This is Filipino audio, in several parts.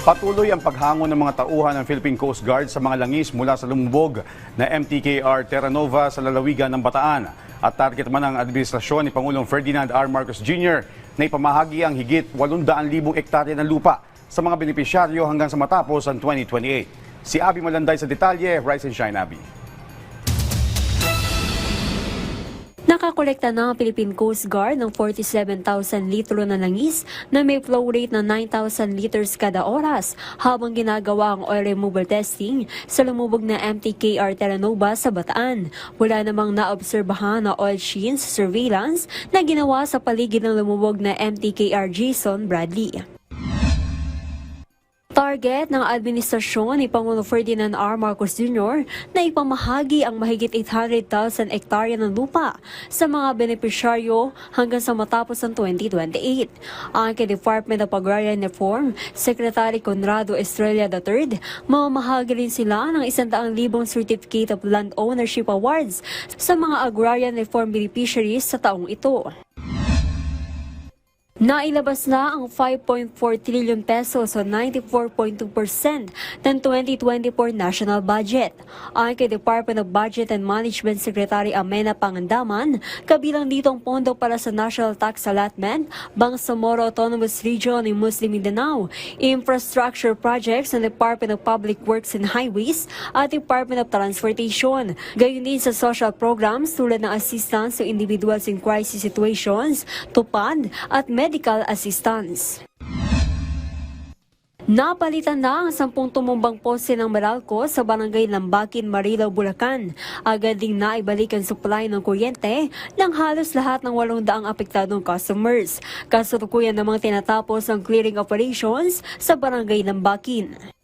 Patuloy ang paghango ng mga tauhan ng Philippine Coast Guard sa mga langis mula sa lumubog na MTKR Terra Nova sa lalawigan ng Bataan. At target man ng administrasyon ni Pangulong Ferdinand R. Marcos Jr. na ipamahagi ang higit 800,000 ektarya ng lupa sa mga benepisyaryo hanggang sa matapos ang 2028. Si Abby Malanday sa detalye, Rise and Shine Abby. Nakakolekta na ang Philippine Coast Guard ng 47,000 litro na langis na may flow rate na 9,000 liters kada oras habang ginagawa ang oil removal testing sa lumubog na MTKR Terranova sa Bataan. Wala namang naobserbahan na oil sheen surveillance na ginawa sa paligid ng lumubog na MTKR Jason Bradley. Target ng administrasyon ni Pangulo Ferdinand R. Marcos Jr. na ipamahagi ang mahigit 800,000 ektarya ng lupa sa mga benepisyaryo hanggang sa matapos ang 2028. Ang kay Department of Agrarian Reform, Secretary Conrado Estrella III, mamamahagi rin sila ng 100,000 Certificate of Land Ownership Awards sa mga agrarian reform beneficiaries sa taong ito. Nailabas na ang 5.4 trillion pesos o 94.2% ng 2024 national budget. Ayon kay Department of Budget and Management Secretary Amena Pangandaman, kabilang dito ang pondo para sa National Tax Allotment, Bangsamoro Autonomous Region in Muslim Mindanao, infrastructure projects ng Department of Public Works and Highways at Department of Transportation. Gayon din sa social programs tulad ng assistance to individuals in crisis situations, tupad at medical assistance. Napalitan na ang sampung tumumbang pose ng Meralco sa barangay Lambakin, Marilao, Bulacan. Agad ding naibalik ang supply ng kuryente ng halos lahat ng 800 apektadong customers. Kasalukuyan namang tinatapos ang clearing operations sa barangay Lambakin.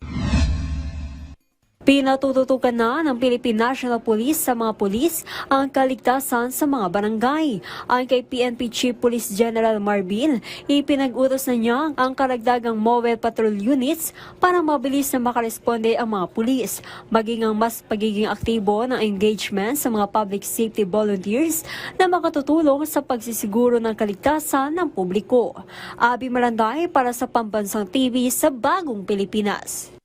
Pinatututukan na ng Philippine National Police sa mga pulis ang kaligtasan sa mga barangay. Ang kay PNP Chief Police General Marbil, ipinag-utos na niya ang karagdagang mobile patrol units para mabilis na makaresponde ang mga pulis, maging ang mas pagiging aktibo ng engagement sa mga public safety volunteers na makatutulong sa pagsisiguro ng kaligtasan ng publiko. Abi Maranday para sa Pambansang TV sa Bagong Pilipinas.